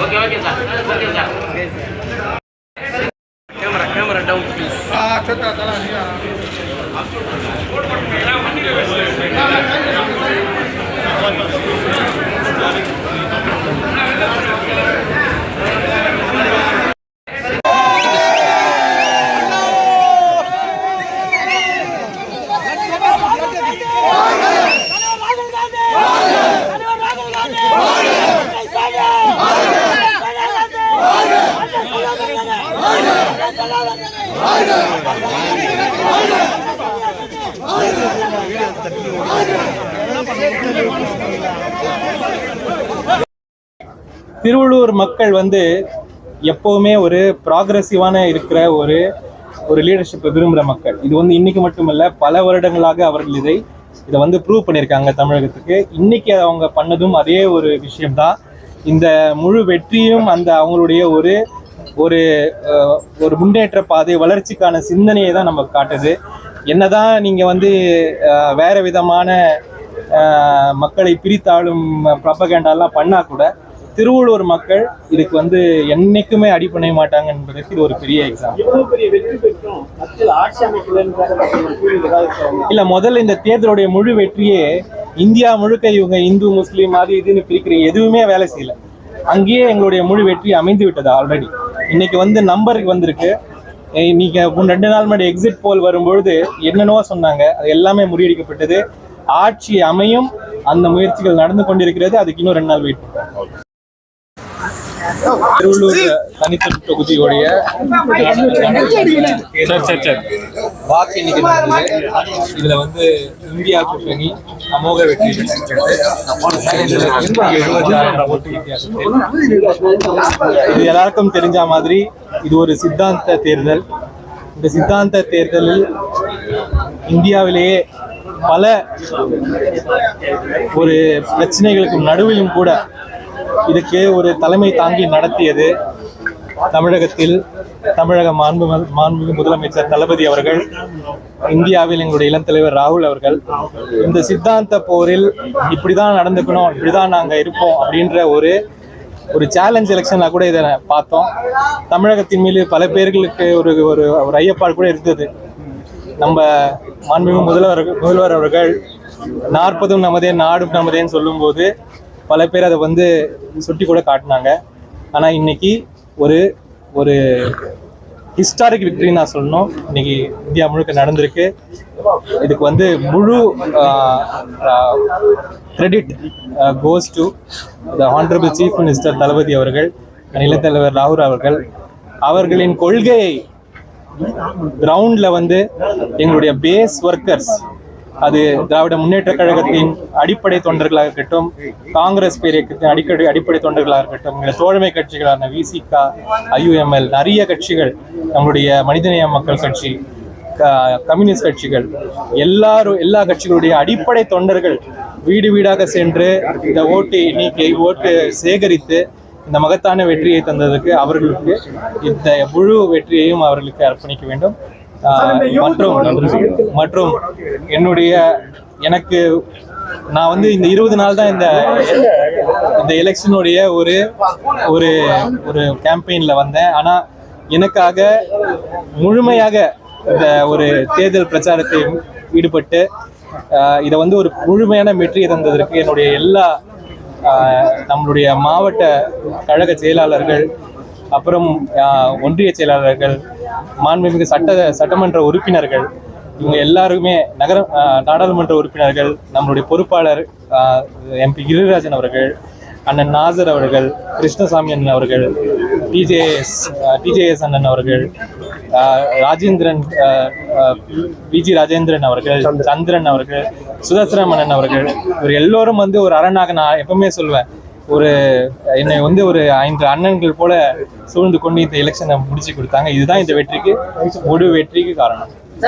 okay okay sir okay sir camera camera down please ராகுல் திருவள்ளூர் மக்கள் வந்து எப்பவுமே ஒரு ப்ராக்ரஸிவான இருக்கிற ஒரு ஒரு லீடர்ஷிப்பை விரும்புகிற மக்கள். இது வந்து இன்னைக்கு மட்டுமல்ல பல வருடங்களாக அவர்கள் இதை இதை வந்து ப்ரூவ் பண்ணியிருக்காங்க தமிழகத்துக்கு. இன்னைக்கு அவங்க பண்ணதும் அதே ஒரு விஷயம்தான். இந்த முழு வெற்றியும் அந்த அவங்களுடைய ஒரு ஒரு ஒரு முன்னேற்ற பாதை வளர்ச்சிக்கான சிந்தனையை தான் நம்ம காட்டுது. என்னதான் நீங்க வந்து வேற விதமான மக்களை பிரித்தாளும் ப்ரப்பகேண்டாலாம் பண்ணா கூட திருவள்ளூர் மக்கள் இதுக்கு வந்து என்னைக்குமே அடி பண்ண மாட்டாங்க என்பதற்கு இது ஒரு பெரிய இருக்கா? இல்ல முதல்ல இந்த தேர்தலுடைய முழு வெற்றியே இந்தியா முழுக்க இவங்க இந்து முஸ்லீம் அது இதுன்னு பிரிக்கிற எதுவுமே வேலை செய்யல. அங்கேயே எங்களுடைய முழு வெற்றி அமைந்து விட்டது ஆல்ரெடி இன்னைக்கு வந்து நம்பருக்கு வந்திருக்கு. இன்னைக்கு நீங்க ரெண்டு நாள் முன்னாடி எக்ஸிட் போல் வரும்பொழுது என்னென்னவோ சொன்னாங்க. அது எல்லாமே முறியடிக்கப்பட்டது. ஆட்சி அமையும். அந்த முயற்சிகள் நடந்து கொண்டிருக்கிறது. அதுக்கு இன்னும் ரெண்டு நாள் வெயிட் பண்ணுறோம் திருவள்ளூர் தனித்தனி தொகுதியுடைய வாக்கு எண்ணிக்கை நடந்தது. இதுல வந்து இந்தியா கூட்டணி அமோக வெற்றி இது எல்லாருக்கும் தெரிஞ்ச மாதிரி இது ஒரு சித்தாந்த தேர்தல் இந்த சித்தாந்த தேர்தலில் இந்தியாவிலேயே பல ஒரு பிரச்சனைகளுக்கு நடுவிலும் கூட இதுக்கு ஒரு தலைமை தாங்கி நடத்தியது தமிழகத்தில் தமிழக மாண்பு மாண்புமிகு முதலமைச்சர் தளபதி அவர்கள் இந்தியாவில் எங்களுடைய இளம் தலைவர் ராகுல் அவர்கள் இந்த சித்தாந்த போரில் இப்படிதான் நடந்துக்கணும் இப்படிதான் நாங்கள் இருப்போம் அப்படின்ற ஒரு ஒரு சேலஞ்ச் எலெக்ஷனாக கூட இதை பார்த்தோம். தமிழகத்தின் மீது பல பேர்களுக்கு ஒரு ஒரு ஒரு ஐயப்பாடு கூட இருந்தது. நம்ம மாண்புமிகு முதல்வர் முதல்வர் அவர்கள் நாற்பதும் நமதே நாடும் நமதேன்னு சொல்லும்போது பல பேர் அதை வந்து சுட்டி கூட காட்டினாங்க. ஆனால் இன்னைக்கு ஒரு ஒரு ஹிஸ்டாரிக் விக்டரி நான் சொல்லணும். இன்னைக்கு இந்தியா முழுக்க நடந்திருக்கு. இதுக்கு வந்து முழு credit goes to the honourable chief minister Thalapathy அவர்கள் நிலத்தலைவர் ராகுல் அவர்கள். அவர்களின் கொள்கையை கிரவுண்டில் வந்து எங்களுடைய பேஸ் ஒர்க்கர்ஸ் அது திராவிட முன்னேற்ற கழகத்தின் அடிப்படை தொண்டர்களாக இருக்கட்டும் காங்கிரஸ் பேரியக்கத்தின் அடிக்கடி அடிப்படை தொண்டர்களாக இருக்கட்டும் எங்களுடைய தோழமை கட்சிகளான விசிகா ஐயுஎம்எல் நிறைய கட்சிகள் நம்மளுடைய மனிதநேய மக்கள் கட்சி க- கம்யூனிஸ்ட் கட்சிகள் எல்லாரும் எல்லா கட்சிகளுடைய அடிப்படை தொண்டர்கள் வீடு வீடாக சென்று இந்த ஓட்டு எண்ணிக்கை ஓட்டு சேகரித்து இந்த மகத்தான வெற்றியை தந்ததுக்கு அவர்களுக்கு இந்த முழு வெற்றியையும் அவர்களுக்கு அர்ப்பணிக்க வேண்டும். மற்றும் மற்றும் என்னுடைய எனக்கு நான் வந்து இந்த இருபது நாள் தான் இந்த இந்த எலெக்ஷனுடைய ஒரு ஒரு ஒரு கேம்பெயின்ல வந்தேன். ஆனா எனக்காக முழுமையாக இந்த ஒரு தேர்தல் பிரச்சாரத்தை ஈடுபட்டு இதை வந்து ஒரு முழுமையான வெற்றியை தந்ததற்கு என்னுடைய எல்லா நம்மளுடைய மாவட்ட கழக செயலாளர்கள் அப்புறம் ஒன்றிய செயலாளர்கள் மாண்புமிகு சட்ட சட்டமன்ற உறுப்பினர்கள் இவங்க எல்லாருமே நகர நாடாளுமன்ற உறுப்பினர்கள் நம்மளுடைய பொறுப்பாளர் எம்பி கிரிராஜன் அவர்கள் அண்ணன் நாசர் அவர்கள் கிருஷ்ணசாமி அண்ணன் அவர்கள் டிஜேஎஸ் டிஜேஎஸ் அண்ணன் அவர்கள் ராஜேந்திரன் விஜி ராஜேந்திரன் அவர்கள் சந்திரன். அவர்கள் சுதர்சன அண்ணன் அவர்கள் இவர் எல்லோரும் வந்து ஒரு அரணாக நான் எப்பவுமே சொல்வேன். ஒரு என்னை வந்து ஒரு ஐந்து அண்ணன்கள் போல சூழ்ந்து கொண்டு இந்த எலெக்ஷனை முடிச்சு கொடுத்தாங்க. இதுதான் இந்த வெற்றிக்கு முழு வெற்றிக்கு காரணம்.